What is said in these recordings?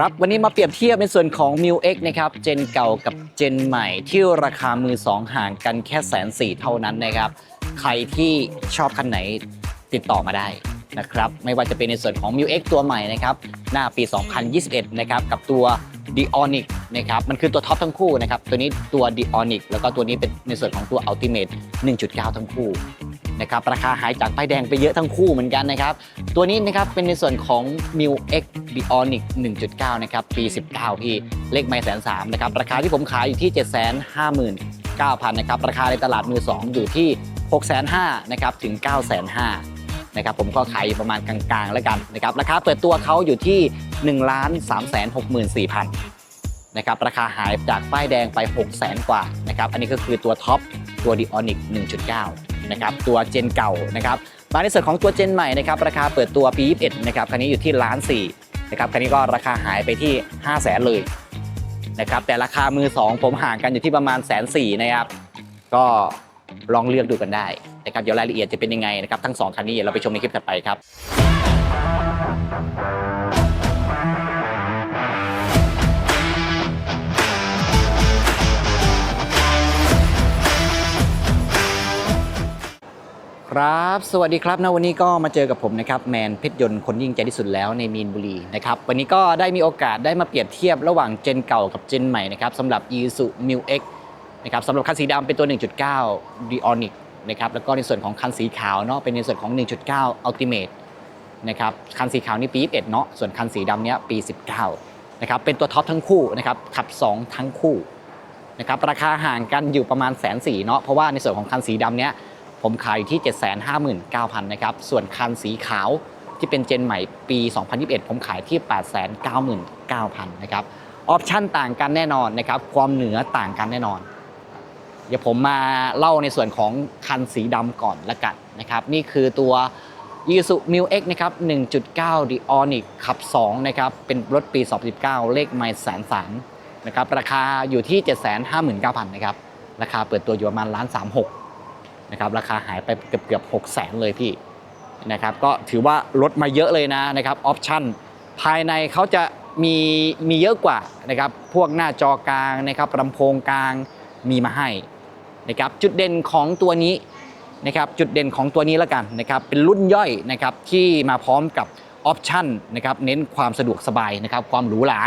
ครับ วันนี้มาเปรียบเทียบในส่วนของ m ิ u X นะครับ เจนเก่ากับเจนใหม่ที่ราคามือ2ห่างกันแค่แสนสี่เท่านั้นนะครับ ใครที่ชอบคันไหนติดต่อมาได้นะครับ ไม่ว่าจะเป็นในส่วนของ m ิ u X ตัวใหม่นะครับ หน้าปี 2021 นะครับ กับตัว d i o n i c นะครับ มันคือตัวท็อปทั้งคู่นะครับ ตัวนี้ตัว d i o n i c แล้วก็ตัวนี้เป็นในส่วนของตัว Ultimate 1.9 ทั้งคู่ นะครับราคาหายจากป้ายแดงไปเยอะทั้งคู่เหมือนกันนะครับ ตัวนี้นะครับเป็นในส่วนของ m i u X Bionic 1.9 นะครับ ปี 19 พี่เลขไม่แสนสามนะครับ ราคาที่ผมขายอยู่ที่ 759,000นะครับ ราคาในตลาดมือ 2 อยู่ที่ 6 5 0 0 0นะครับถึง 9 5 0 0 0นะครับผมก็ขายอยู่ประมาณกลางๆ แล้วกันนะครับราคาเปิดตัวเขาอยู่ที่ 1 3 6 4 0 0 0นะครับราคาหายจากป้ายแดงไป 6 0 0 0 0 0 กว่านะครับอันนี้ก็คือตัวท็อปตัว Dionic 1.9 นะครับตัวเจนเก่านะครับมาในส่วนของตัวเจนใหม่นะครับราคาเปิดตัวปี 21 นะครับคันนี้อยู่ที่ล้านสี่นะครับคันนี้ก็ราคาหายไปที่ 5 0 0แสนเลยนะครับแต่ราคามือ 2 ผมห่างกันอยู่ที่ประมาณแสนสี่นะครับก็ลองเลือกดูกันได้นะครับเดี๋ยวรายละเอียดจะเป็นยังไงนะครับทั้ง 2 คันนี้เดี๋ยวเราไปชมในคลิปถัดไปครับ ครับ สวัสดีครับนะวันนี้ก็มาเจอกับผมนะครับแมนเพชรยนต์คนยิ่งใจที่สุดแล้วในมีนบุรีนะครับวันนี้ก็ได้มีโอกาสได้มาเปรียบเทียบระหว่างเจนเก่ากับเจนใหม่นะครับสำหรับ i s u m i l X นะครับสำหรับคันสีดำเป็นตัว 1.9 d i o n i c นะครับแล้วก็ในส่วนของคันสีขาวเนาะเป็นในส่วนของ 1.9 Ultimate นะครับคันสีขาวนี่ปี 21 เนาะส่วนคันสีดำเนี้ยปี 19 นะครับเป็นตัวท็อปทั้งคู่นะครับขับ 2 ทั้งคู่นะครับราคาห่างกันอยู่ประมาณแสนสี่เนาะเพราะว่าในส่วนของคันสีดำเนี้ย ผมขายอยู่ที่ 759,000นะครับ ส่วนคันสีขาวที่เป็นเจนใหม่ปี 2021 ผมขายที่ 899,000นะครับ ออปชั่นต่างกันแน่นอนนะครับ ความเหนือต่างกันแน่นอน เดี๋ยวผมมาเล่าในส่วนของคันสีดำก่อนละกันนะครับ นี่คือตัว i s u m i l X นะครับ 1.9 d i o n i c ขับ 2 นะครับ เป็นรถปี 2019 เลขไมล์แสนสามนะครับ ราคาอยู่ที่ 759,000 นะครับ ราคาเปิดตัวอยู่ประมาณล้านสามหก นะครับราคาหายไปเกือบเกือบหกแสนเลยพี่นะครับก็ถือว่าลดมาเยอะเลยนะนะครับออปชั่นภายในเขาจะมีมีเยอะกว่านะครับพวกหน้าจอกลางนะครับลำโพงกลางมีมาให้นะครับจุดเด่นของตัวนี้นะครับจุดเด่นของตัวนี้แล้วกันนะครับเป็นรุ่นย่อยนะครับที่มาพร้อมกับออปชั่นนะครับเน้นความสะดวกสบายนะครับความหรูหรา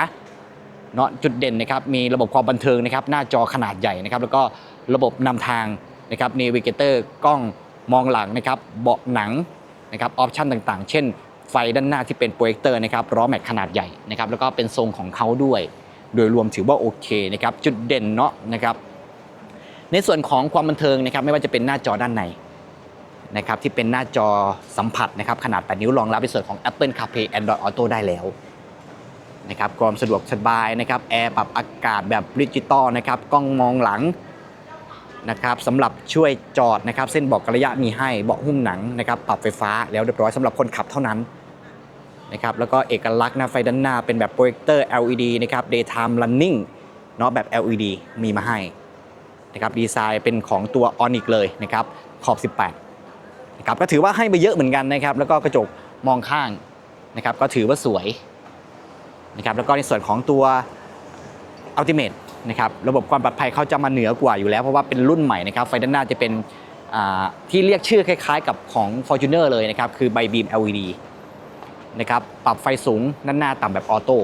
เนาะจุดเด่นนะครับมีระบบความบันเทิงนะครับหน้าจอขนาดใหญ่นะครับแล้วก็ระบบนำทาง นะครับเนวิเกเตอร์กล้องมองหลังนะครับเบาะหนังนะครับออปชันต่างๆ เช่น ไฟด้านหน้าที่เป็นโปรเจคเตอร์นะครับล้อแม็กขนาดใหญ่นะครับแล้วก็เป็นทรงของเขาด้วย โดยรวมถือว่าโอเคนะครับจุดเด่นเนาะนะครับในส่วนของความบันเทิงนะครับไม่ว่าจะเป็นหน้าจอด้านในนะครับที่เป็นหน้าจอสัมผัสนะครับขนาด 8 นิ้วรองรับในส่วนของ Apple CarPlay Android Auto ได้แล้วนะครับความสะดวกสบายนะครับแอร์ปรับอากาศแบบดิจิตอลนะครับกล้องมองหลัง นะครับสำหรับช่วยจอดนะครับ เส้นบอกระยะมีให้เบาะหุ้มหนังนะครับ ปรับไฟฟ้าแล้วเรียบร้อยสำหรับคนขับเท่านั้นนะครับแล้วก็เอกลักษณ์นะไฟด้านหน้าเป็นแบบโปรเจคเตอร์ LED นะครับ daytime running เนาะแบบ LED มีมาให้นะครับดีไซน์เป็นของตัว Onyx เลยนะครับ ขอบ 18นะครับก็ถือว่าให้ไปเยอะเหมือนกันนะครับ แล้วก็กระจกมองข้างนะครับ ก็ถือว่าสวยนะครับแล้วก็ในส่วนของตัว Ultimate นะครับระบบความปลอดภัยเขาจะมาเหนือกว่าอยู่แล้วเพราะว่าเป็นรุ่นใหม่นะครับไฟด้านหน้าจะเป็นที่เรียกชื่อคล้ายๆ กับของ Fortuner เลยนะครับคือ By Beam LED นะครับปรับไฟสูงด้านหน้าต่ำแบบออโต้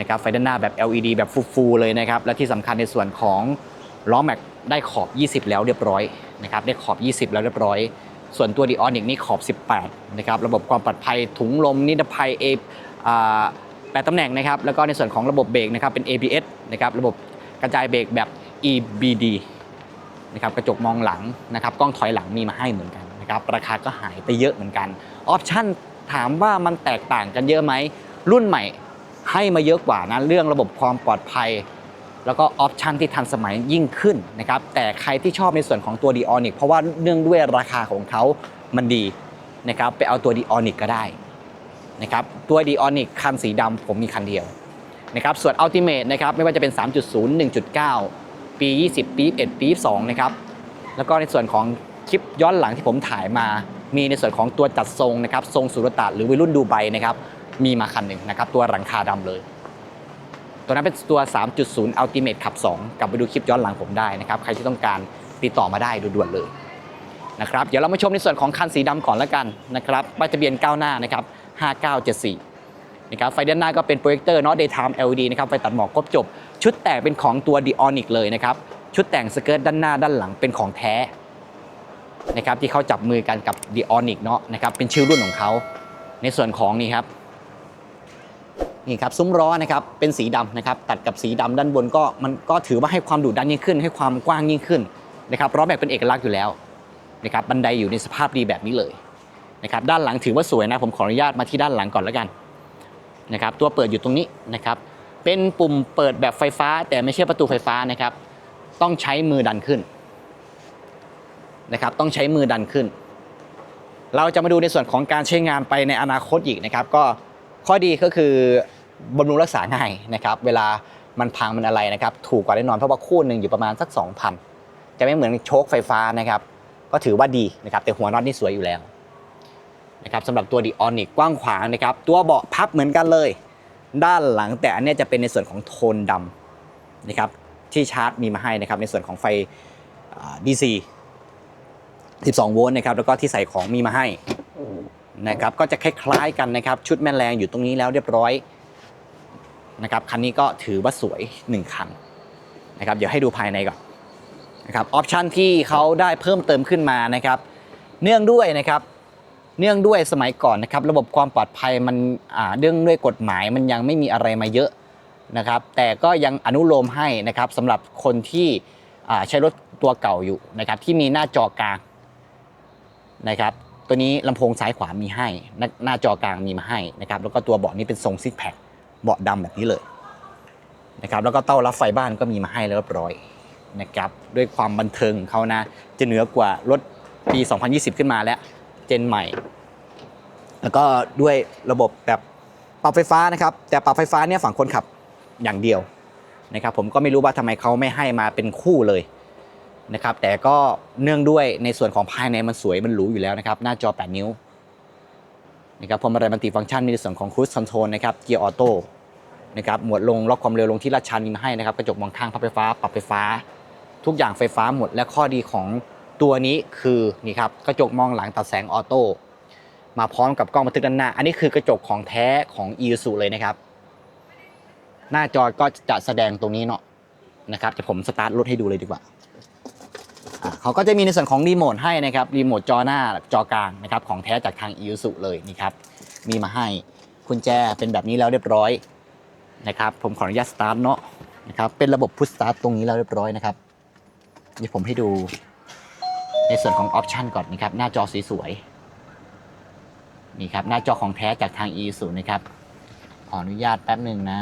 นะครับไฟด้านหน้าแบบ LED แบบฟูๆเลยนะครับและที่สำคัญในส่วนของล้อแม็กได้ขอบ 20 แล้วเรียบร้อยนะครับได้ขอบ 20 แล้วเรียบร้อย ส่วนตัว d ีออนิกนี่ขอบ 18นะครับระบบความปลอดภัยถุงลมนิรภัยเอ อ่าแปดตำแหน่งนะครับแล้วก็ในส่วนของระบบเบรกนะครับเป็น ABS นะครับระบบกระจายเบรกแบบ EBD นะครับกระจกมองหลังนะครับกล้องถอยหลังมีมาให้เหมือนกันนะครับราคาก็หายไปเยอะเหมือนกันออปชั่นถามว่ามันแตกต่างกันเยอะไหมรุ่นใหม่ให้มาเยอะกว่านะเรื่องระบบความปลอดภัย แล้วก็ออปชันที่ทันสมัยยิ่งขึ้นนะครับแต่ใครที่ชอบในส่วนของตัว d ีออนิกเพราะว่าเนื่องด้วยราคาของเขามันดีนะครับไปเอาตัว d ีออนิกก็ได้ นะครับตัว d ีออนิกคันสีดำผมมีคันเดียวนะครับส่วน Ultimate นะครับไม่ว่าจะเป็น 3.0 1.9 ปี 20 ปี 21 ปี 22 นะครับแล้วก็ในส่วนของคลิปย้อนหลังที่ผมถ่ายมา มีในส่วนของตัวจัดทรงนะครับทรงสุรตะหรือวัยรุ่นดูไบนะครับมีมาคันหนึ่งนะครับตัวหลังคาดำเลย ตัวนั้นเป็นตัว 3.0 Ultimate ขับ 2 กลับไปดูคลิปย้อนหลังผมได้นะครับใครที่ต้องการติดต่อมาได้ด่วนๆเลยนะครับเดี๋ยวเรามาชมในส่วนของคันสีดำก่อนแล้วกันนะครับป้ายทะเบียนก้าวหน้านะครับ 5974นะครับไฟด้านหน้าก็เป็นโปรเจคเตอร์เนาะ daytime LED นะครับไฟตัดหมอกครบจบ ชุดแต่งเป็นของตัว Dionic เลยนะครับ ชุดแต่งสเกิร์ตด้านหน้าด้านหลังเป็นของแท้นะครับที่เขาจับมือกันกับ Dionic เนาะนะครับเป็นชื่อรุ่นของเขา ในส่วนของนี่ครับนี่ครับซุ้มล้อนะครับเป็นสีดำนะครับตัดกับสีดำด้านบนก็มันก็ถือว่าให้ความดุดันยิ่งขึ้น ให้ความกว้างยิ่งขึ้นนะครับล้อแม็กเป็นเอกลักษณ์อยู่แล้วนะครับบันไดอยู่ในสภาพดีแบบนี้เลย นะครับด้านหลังถือว่าสวยนะผมขออนุญาตมาที่ด้านหลังก่อนแล้วกันนะครับตัวเปิดอยู่ตรงนี้นะครับเป็นปุ่มเปิดแบบไฟฟ้า แต่ไม่ใช่ประตูไฟฟ้านะครับ ต้องใช้มือดันขึ้นนะครับต้องใช้มือดันขึ้น เราจะมาดูในส่วนของการใช้งานไปในอนาคตอีกนะครับ ก็ข้อดีก็คือบำรุงรักษาง่ายนะครับ เวลามันพังมันอะไรนะครับ ถูกกว่าแน่นอนเพราะว่าคู่หนึ่งอยู่ประมาณสัก 2,000 จะไม่เหมือนโชคไฟฟ้านะครับ ก็ถือว่าดีนะครับแต่หัวน็อตนี่สวยอยู่แล้ว นะครับสำหรับตัวดีออนิกกว้างขวางนะครับ ตัวเบาะพับเหมือนกันเลย ด้านหลังแต่อันนี้จะเป็นในส่วนของโทนดำนะครับที่ชาร์จมีมาให้นะครับ ในส่วนของไฟดีซี12 โวลต์นะครับแล้วก็ที่ใส่ของมีมาให้นะครับก็จะคล้ายๆกันนะครับ ชุดแม่แรงอยู่ตรงนี้แล้วเรียบร้อยนะครับคันนี้ก็ถือว่าสวย 1 คันนะครับเดี๋ยวให้ดูภายในก่อนนะครับออปชันที่เขาได้เพิ่มเติมขึ้นมานะครับ เนื่องด้วยนะครับ เนื่องด้วยสมัยก่อนนะครับระบบความปลอดภัยมันเรื่องด้วยกฎหมายมันยังไม่มีอะไรมาเยอะนะครับ แต่ก็ยังอนุโลมให้นะครับสำหรับคนที่ใช้รถตัวเก่าอยู่นะครับที่มีหน้าจอกลางนะครับตัวนี้ลำโพงซ้ายขวามีให้ หน้าจอกลางมีมาให้นะครับแล้วก็ตัวเบาะนี้เป็นทรงซิกแพคเบาะดำแบบนี้เลยนะครับแล้วก็เต้ารับไฟบ้านก็มีมาให้แล้วเรียบร้อยนะครับด้วยความบันเทิงของเขานะจะเหนือกว่ารถปี 2020 ขึ้นมาแล้ว เจนใหม่ แล้วก็ด้วยระบบแบบปรับไฟฟ้านะครับ แต่ปรับไฟฟ้าเนี่ยฝั่งคนขับอย่างเดียวนะครับ ผมก็ไม่รู้ว่าทำไมเขาไม่ให้มาเป็นคู่เลยนะครับ แต่ก็เนื่องด้วยในส่วนของภายในมันสวยมันหรูอยู่แล้วนะครับ หน้าจอ 8 นิ้วนะครับพวงมาลัยมัลติฟังก์ชันมีในส่วนของครู i คอนโทรลนะครับเกียร์ออโต้นะครับหมวดลงล็อกความเร็วลงที่ลาชันมีมาให้นะครับ กระจกมองข้างพับไฟฟ้า ปรับไฟฟ้า ทุกอย่างไฟฟ้าหมดและข้อดีของ ตัวนี้คือนี่ครับกระจกมองหลังตัดแสงออโต้มาพร้อมกับกล้องบันทึกด้านหน้า อันนี้คือกระจกของแท้ของ i s u เลยนะครับ หน้าจอก็จะแสดงตรงนี้เนาะนะครับเดี๋ยวผมสตาร์ทรถให้ดูเลยดีกว่าเขาก็จะมีในส่วนของรีโมทให้นะครับรีโมทจอหน้าจอกลางนะครับของแท้จากทาง i อ s u เลยนี่ครับมีมาให้คุณแจเป็นแบบนี้แล้วเรียบร้อยนะครับ ผมขออนุญาตสตาร์ทเนาะนะครับเป็นระบบพุชสตาร์ทตรงนี้แล้วเรียบร้อยนะครับเดี๋ยวผมให้ดู ในส่วนของออปชันก่อนนะครับ หน้าจอสวยๆนี่ครับ หน้าจอของแท้จากทาง i อ s u นะครับ ขออนุญาตแป๊บหนึ่งนะ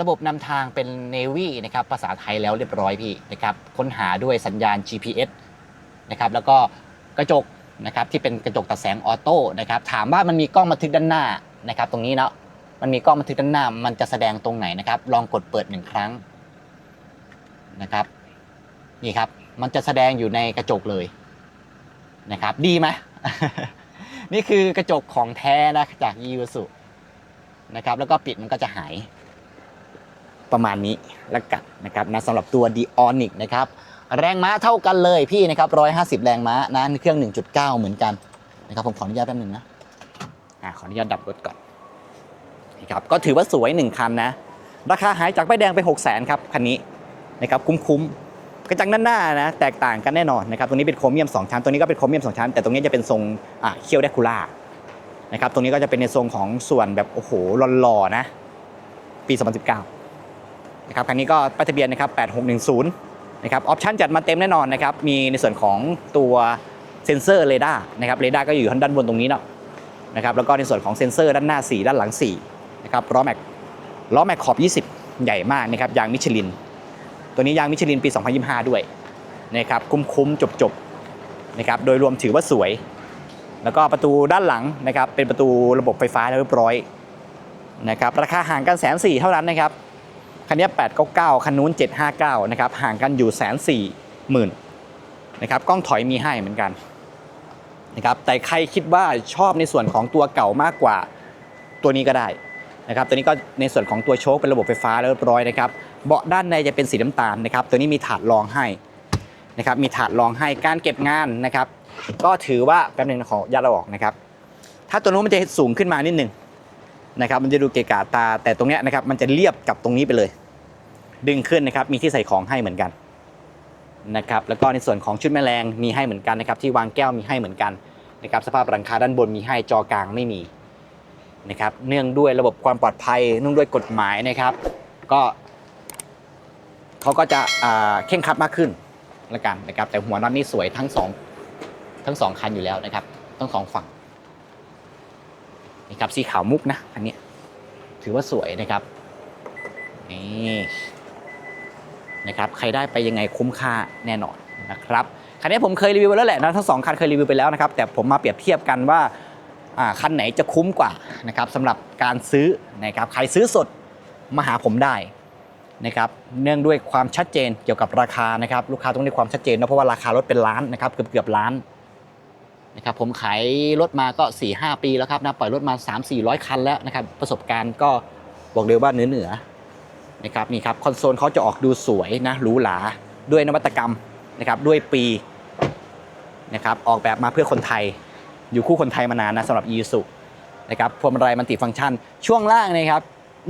ระบบนำทางเป็น Navy นะครับ ภาษาไทยแล้วเรียบร้อยพี่นะครับ ค้นหาด้วยสัญญาณ GPS นะครับ แล้วก็กระจกนะครับที่เป็นกระจกตัดแสงออโต้นะครับ ถามว่ามันมีกล้องบันทึกด้านหน้านะครับ ตรงนี้เนาะ มันมีกล้องบันทึกด้านหน้ามันจะแสดงตรงไหนนะครับ ลองกดเปิดหนึ่งครั้งนะครับนี่ครับ มันจะแสดงอยู่ในกระจกเลยนะครับ ดีไหมนี่คือกระจกของแท้นะจากยีวสุนะครับ แล้วก็ปิดมันก็จะหายประมาณนี้แล้วกันนะครับนะสำหรับตัว d ออนิกนะครับแรงม้าเท่ากันเลยพี่นะครับ150 แรงม้านะเครื่อง 1.9 เหมือนกันนะครับผมขออนุญาตแป๊บนึงนะอ่าขออนุญาตดับรถก่อน นะครับก็ถือว่าสวย 1 คันนะ ราคาหายจากป้ายแดงไป 6 0 0 0 0 0ครับคันนี้นะครับคุ้มๆกระจังด้านหน้านะแตกต่างกันแน่นอนนะครับตรงนี้เป็นโครเมียม2ชั้นตัวนี้ก็เป็นโครเมียม2ชั้น แต่ตรงนี้จะเป็นทรงอ่าเคียวเดคูล่านะครับตรงนี้ก็จะเป็นในทรงของส่วนแบบโอ้โหหล่อๆนะ ปี 2019นะครับคันนี้ก็ป้ายทะเบียนนะครับ8610นะครับออปชั่นจัดมาเต็มแน่นอนนะครับมีในส่วนของตัวเซนเซอร์เรดาร์นะครับเรดาร์ก็อยู่ด้านบนตรงนี้เนาะนะครับแล้วก็ในส่วนของเซนเซอร์ด้านหน้า 4 ด้านหลัง 4 นะครับล้อแม็กล้อแม็กขอบ 20 ใหญ่มากนะครับยางมิชลิน ตัวนี้ยางมิชลินปี 2025 ด้วยนะครับคุ้มๆจบๆนะครับโดยรวมถือว่าสวย แล้วก็ประตูด้านหลังนะครับเป็นประตูระบบไฟฟ้าเรียบร้อยนะครับราคาห่างกันแสนสี่เท่านั้นนะครับคันนี้899คันนู้น 759นะครับห่างกันอยู่แสนสี่หมื่นนะครับกล้องถอยมีให้เหมือนกันนะครับแต่ใครคิดว่าชอบในส่วนของตัวเก่ามากกว่าตัวนี้ก็ได้ นะครับตัวนี้ก็ในส่วนของตัวโชคเป็นระบบไฟฟ้าแล้วเรียบร้อยนะครับเบาะด้านในจะเป็นสีน้ำตาลนะครับตัวนี้มีถาดรองให้นะครับมีถาดรองให้การเก็บงานนะครับก็ถือว่าแป๊บนึงขอยัดเราออกนะครับถ้าตัวนู้นมันจะสูงขึ้นมานิดนึงนะครับมันจะดูเกะกะตาแต่ตรงเนี้ยนะครับมันจะเรียบกับตรงนี้ไปเลย ดึงขึ้นนะครับมีที่ใส่ของให้เหมือนกันนะครับแล้วก็ในส่วนของชุดแมลงมีให้เหมือนกันนะครับที่วางแก้วมีให้เหมือนกันนะครับสภาพหลังคาด้านบนมีให้จอกลางไม่มี นะครับ เนื่องด้วยระบบความปลอดภัยเนื่องด้วยกฎหมายนะครับ ก็เขาก็จะเข่งครัดมากขึ้นละกันนะครับ แต่หัวน็อตนี่สวยทั้งสองทั้งสองคันอยู่แล้วนะครับทั้งสองฝั่งนี่ครับสีขาวมุกนะอันนี้ถือว่าสวยนะครับนี่นะครับใครได้ไปยังไงคุ้มค่าแน่นอนนะครับคันนี้ผมเคยรีวิวไปแล้วแหละนะทั้งสองคันเคยรีวิวไปแล้วนะครับแต่ผมมาเปรียบเทียบกันว่า คันไหนจะคุ้มกว่านะครับสำหรับการซื้อนะครับใครซื้อสดมาหาผมได้นะครับเนื่องด้วยความชัดเจนเกี่ยวกับราคานะครับลูกค้าต้องได้ความชัดเจนนะเพราะว่าราคารถเป็นล้านนะครับเกือบเกือบล้านนะครับผมขายรถมาก็ 4 5 ปีแล้วครับนะปล่อยรถมา 3 4 0 0 คันแล้วนะครับประสบการณ์ก็บอกเลยว่าเหนือเหนือนะครับนี่ครับคอนโซลเขาจะออกดูสวยนะหรูหราด้วยนวัตกรรมนะครับด้วยปีนะครับออกแบบมาเพื่อคนไทย อยู่คู่คนไทยมานานนะสำหรับ e s u นะครับพวงมาลัยมันติฟังก์ชัน ช่วงล่างนะครับ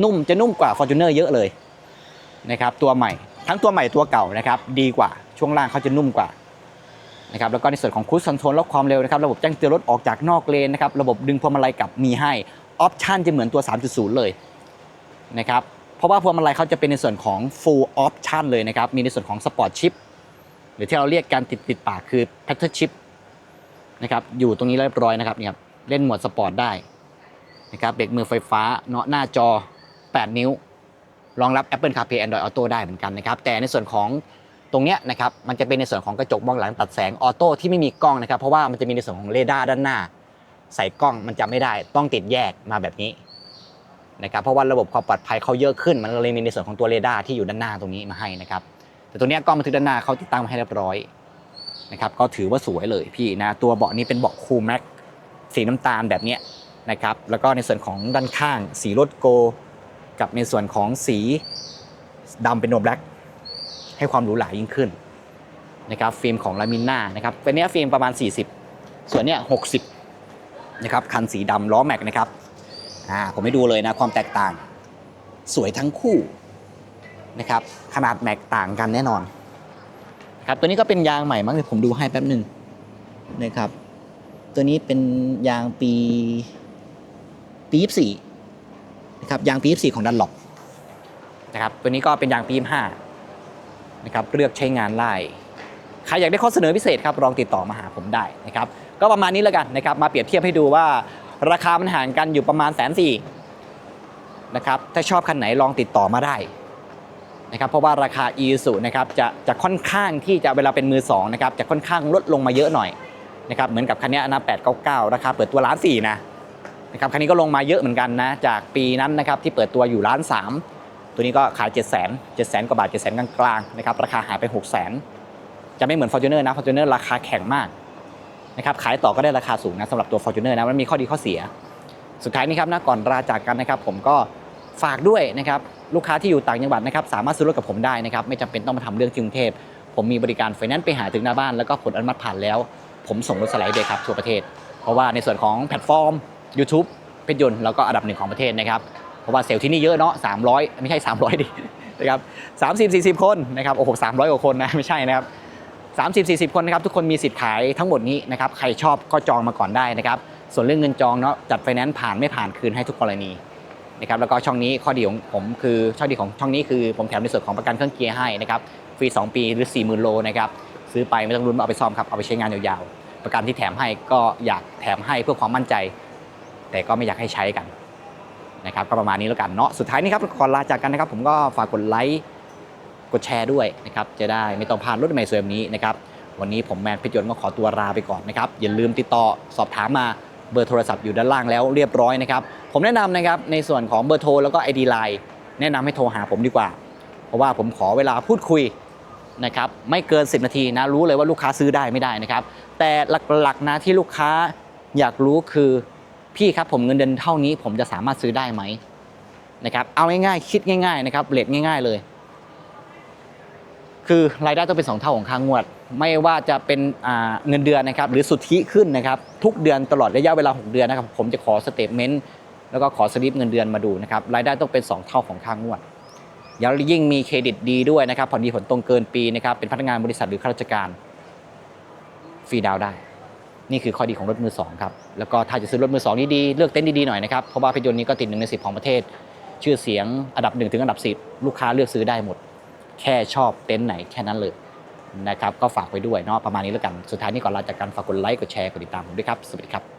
นุ่มจะนุ่มกว่า Fortuner เยอะเลยนะครับตัวใหม่ทั้งตัวใหม่ตัวเก่านะครับดีกว่าช่วงล่างเขาจะนุ่มกว่านะครับแล้วก็ในส่วนของคูสคอนโทรลลดความเร็วนะครับระบบแจ้งเตือนรถออกจากนอกเลนนะครับระบบดึงพวงมาลัยกลับมีให้ออปชันจะเหมือนตัว 3.0 เลยนะครับเพราะว่าพวงมาลัยเขาจะเป็นในส่วนของ full option เลยนะครับมีในส่วนของ sport chip หรือที่เราเรียกการติดติดปากคือ pattern chip นะครับอยู่ตรงนี้เรียบร้อยนะครับเนี่ยครับเล่นหมวดสปอร์ตได้นะครับเบรกมือไฟฟ้าเนาะหน้าจอ 8 นิ้ว รองรับ Apple CarPlay Android Auto ได้เหมือนกันนะครับแต่ในส่วนของตรงเนี้ยนะครับมันจะเป็นในส่วนของกระจกมองหลังตัดแสงออโต้ที่ไม่มีกล้องนะครับเพราะว่ามันจะมีในส่วนของเรดาร์ด้านหน้า ใส่กล้องมันจะไม่ได้ต้องติดแยกมาแบบนี้นะครับเพราะว่าระบบความปลอดภัยเขาเยอะขึ้น มันเลยมีในส่วนของตัวเรดาร์ที่อยู่ด้านหน้าตรงนี้มาให้นะครับแต่ตัวเนี้ยกล้องบันทึกด้านหน้าเขาติดตั้งมาให้เรียบร้อย นะครับก็ถือว่าสวยเลยพี่นะตัวเบาะนี้เป็นเบาะคูลแม็กสีน้ำตาลแบบเนี้ยนะครับแล้วก็ในส่วนของด้านข้างสีรถโก กับในส่วนของสีดำเป็นโนแบล็กให้ความหรูหรายิ่งขึ้นนะครับฟิล์มของลามิน่านะครับเป็นเนี้ยฟิล์มประมาณ 40 ส่วนเนี้ย60นะครับคันสีดำล้อแม็กนะครับอ่าผมให้ดูเลยนะความแตกต่าง สวยทั้งคู่นะครับขนาดแม็กต่างกันแน่นอน ครับตัวนี้ก็เป็นยางใหม่มั้งเดี๋ยวผมดูให้แป๊บหนึ่งนะครับ ตัวนี้เป็นยางปีปี24นะครับยางปี24ของดันหลบนะครับตัวนี้ก็เป็นยางปี25นะครับเลือกใช้งานไล่ใครอยากได้ข้อเสนอพิเศษครับลองติดต่อมาหาผมได้นะครับก็ประมาณนี้แล้วกันนะครับมาเปรียบเทียบให้ดูว่าราคามันห่างกันอยู่ประมาณแสนสี่นะครับถ้าชอบคันไหนลองติดต่อมาได้ นะครับเพราะว่าราคา e สุนะครับจะจะค่อนข้างที่จะเวลาเป็นมือสองนะครับจะค่อนข้างลดลงมาเยอะหน่อยนะครับเหมือนกับคันนี้นะ899 ราคาเปิดตัวล้านสี่นะนะครับคันนี้ก็ลงมาเยอะเหมือนกันนะจากปีนั้นนะครับที่เปิดตัวอยู่ล้านสามตัวนี้ก็ขาย 7 0 0 0 0 0 7 0 0 กว่าบาท 7 0 0 0 0กลางๆนะครับราคาหายไป 6 0 0 0 0 จะไม่เหมือน Fortuner นะ Fortuner ราคาแข็งมากนะครับขายต่อก็ได้ราคาสูงนะสำหรับตัว Fortuner นะมันมีข้อดีข้อเสีย สุดท้ายนี้ครับนะก่อนลาจากกันนะครับผมก็ฝากด้วยนะครับ ลูกค้าที่อยู่ต่างจังหวัดนะครับสามารถซื้อรถกับผมได้นะครับไม่จำเป็นต้องมาทำเรื่องที่กรุงเทพผมมีบริการไฟแนนซ์ไปหาถึงหน้าบ้านแล้วก็ผลอนุมัติผ่านแล้ว ผมส่งรถสไลด์เลยครับทั่วประเทศ เพราะว่าในส่วนของแพลตฟอร์ม YouTube เพชรยนต์แล้วก็อันดับหนึ่งของประเทศนะครับเพราะว่าเซลล์ที่นี่เยอะเนาะ300 ไม่ใช่ 300ดินะครับ30 40คนนะครับโอ้โห300กว่าคนนะไม่ใช่นะครับ30 40คนนะครับทุกคนมีสิทธิ์ขายทั้งหมดนี้นะครับใครชอบก็จองมาก่อนได้นะครับส่วนเรื่องเงินจองเนาะจัดไฟแนนซ์ผ่านไม่ผ่านคืนให้ทุกกรณี นะครับแล้วก็ช่องนี้ข้อดีของผมคือช่องดีของช่องนี้คือผมแถมในส่วนของประกันเครื่องเกียร์ให้นะครับฟรี 2 ปีหรือ 40,000 โลนะครับซื้อไปไม่ต้องรุนเอาไปซ่อมครับเอาไปใช้งานยาวๆ ประกันที่แถมให้ก็อยากแถมให้เพื่อความมั่นใจ แต่ก็ไม่อยากให้ใช้กันนะครับก็ประมาณนี้แล้วกันเนาะสุดท้ายนี้ครับก่อลาจากกันนะครับ ผมก็ฝากกดไลค์กดแชร์ด้วยนะครับจะได้ไม่ต้องพลาดรถใหม่สวยแบบนี้นะครับวันนี้ผมแมนพิจนต์ก็ขอตัวลาไปก่อนนะครับอย่าลืมติดต่อสอบถามมา เบอร์โทรศัพท์อยู่ด้านล่างแล้วเรียบร้อยนะครับ ผมแนะนำนะครับในส่วนของเบอร์โทรแล้วก็ ID Line แนะนำให้โทรหาผมดีกว่า เพราะว่าผมขอเวลาพูดคุยนะครับไม่เกิน 10 นาทีนะรู้เลยว่าลูกค้าซื้อได้ไม่ได้นะครับ แต่หลักๆนะที่ลูกค้าอยากรู้คือพี่ครับผมเงินเดือนเท่านี้ผมจะสามารถซื้อได้ไหมนะครับเอาง่ายๆคิดง่ายๆนะครับเลทง่าย ๆเลย คือรายได้ต้องเป็น 2 เท่าของค่างวด ไม่ว่าจะเป็นเงินเดือนนะครับหรือสุทธิขึ้นนะครับทุกเดือนตลอดระยะเวลา 6 เดือนนะครับผมจะขอสเตทเมนต์แล้วก็ขอสลิปเงินเดือนมาดูนะครับรายได้ต้องเป็น 2 เท่าของค่างวดแล้วยิ่งมีเครดิตดีด้วยนะครับผ่อนดีผ่อนตรงเกินปีนะครับเป็นพนักงานบริษัทหรือข้าราชการฟรีดาวได้ นี่คือข้อดีของรถมือสองครับแล้วก็ถ้าจะซื้อรถมือสองดีๆเลือกเต็นท์ดีๆหน่อยนะครับเพราะว่าพยนต์นี้ก็ติดหนึ่งในสิบของประเทศ ชื่อเสียงอันดับหนึ่งถึงอันดับสิบลูกค้าเลือกซื้อได้หมด แค่ชอบเต็นท์ไหนแค่นั้นเลยนะครับก็ฝากไปด้วยเนาะประมาณนี้แล้วกันสุดท้ายนี้ก่อนลาจากกันฝากกดไลค์กดแชร์กดติดตามผมด้วยครับสวัสดีครับ